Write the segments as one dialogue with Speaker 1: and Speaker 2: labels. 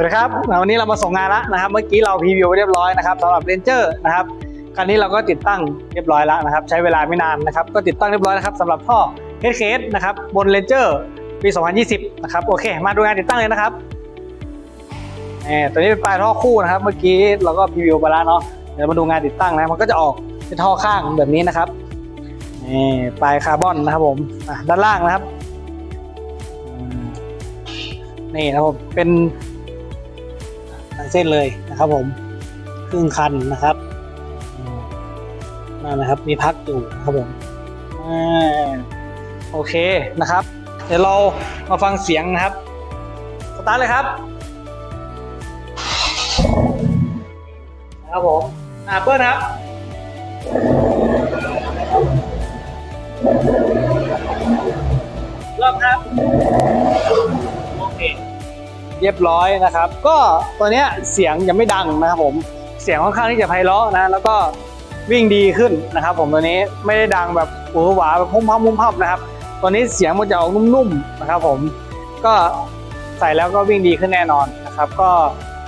Speaker 1: วัสดีครับวันนี้เรามาส่งงานแล้วนะครับ เมื่อกี้เราพรีวิวไปเรียบร้อยนะครับสำหรับเรนเจอร์นะครับคันนี้เราก็ติดตั้งเรียบร้อยแล้วนะครับ ใช้เวลาไม่นานนะครับ ก็ติดตั้งเรียบร้อยนะครับสำหรับท่อ HKS นะครับบนเรนเจอร์ปี 2020 นะครับโอเค มาดูงานติดตั้งเลยนะครับนี่ตัวนี้เป็นปลายท่อคู่นะครับ เมื่อกี้เราก็พรีวิวไปแล้วเนาะเดี๋ยวมาดูงานติดตั้งนะมันก็จะออกเป็นท่อข้างแบบนี้นะครับนี่ปลายคาร์บอนนะครับผมอะด้านล่างนะครับอืมนี่นะครับผมเป็น ทั้งเส้นเลยนะครับผมครึ่งคันนะครับนั่นนะครับมีพักอยู่นะครับผมอโอเคนะครับ เดี๋ยวเรามาฟังเสียงนะครับสตาร์ทเลยครับนะครับผมอ่าเปิ้ลครับเริ่มครับ โอเค เรียบร้อยนะครับ ก็ตัวเนี้ยเสียงยังไม่ดังนะครับผมเสียงค่อนข้างที่จะไพเราะนะแล้วก็วิ่งดีขึ้นนะครับ ผมตัวนี้ไม่ได้ดังแบบหวือหวาแบบพุ่มพับพุ่มพับนะครับตัวนี้เสียงมันจะออกนุ่มๆนะครับ ผมก็ใส่แล้วก็วิ่งดีขึ้นแน่นอนนะครับ ก็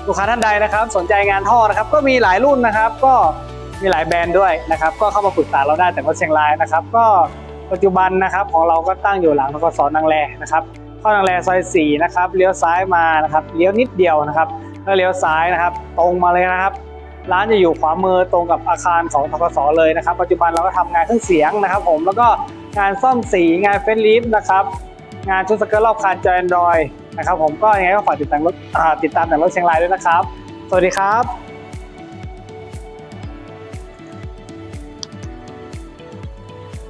Speaker 1: ลูกค้าท่านใดนะครับ สนใจงานท่อนะครับ ก็มีหลายรุ่นนะครับ ก็มีหลายแบรนด์ด้วยนะครับ ก็เข้ามาปรึกษาเราได้แต่ว่าเชียงรายนะครับ ก็ปัจจุบันนะครับของเราก็ตั้งอยู่หลังทกศนางแลนะครับ ข้านางแลซอย4นะครับเลี้ยวซ้ายมานะครับเลี้ยวนิดเดียวนะครับแล้วเลี้ยวซ้ายนะครับ ตรงมาเลยนะครับ ร้านจะอยู่ขวามือตรงกับอาคารของทกศเลยนะครับ ปัจจุบันเราก็ทำงานเครื่องเสียงนะครับ ผมแล้วก็งานซ่อมสีงานเฟซลิฟนะครับ งานชุดสเกิร์ตรอบคันจอยแอนดรอยนะครับ ผมก็ยังไงก็ฝากติดตามรถติดตามแต่รถเชียงรายด้วยนะครับ สวัสดีครับ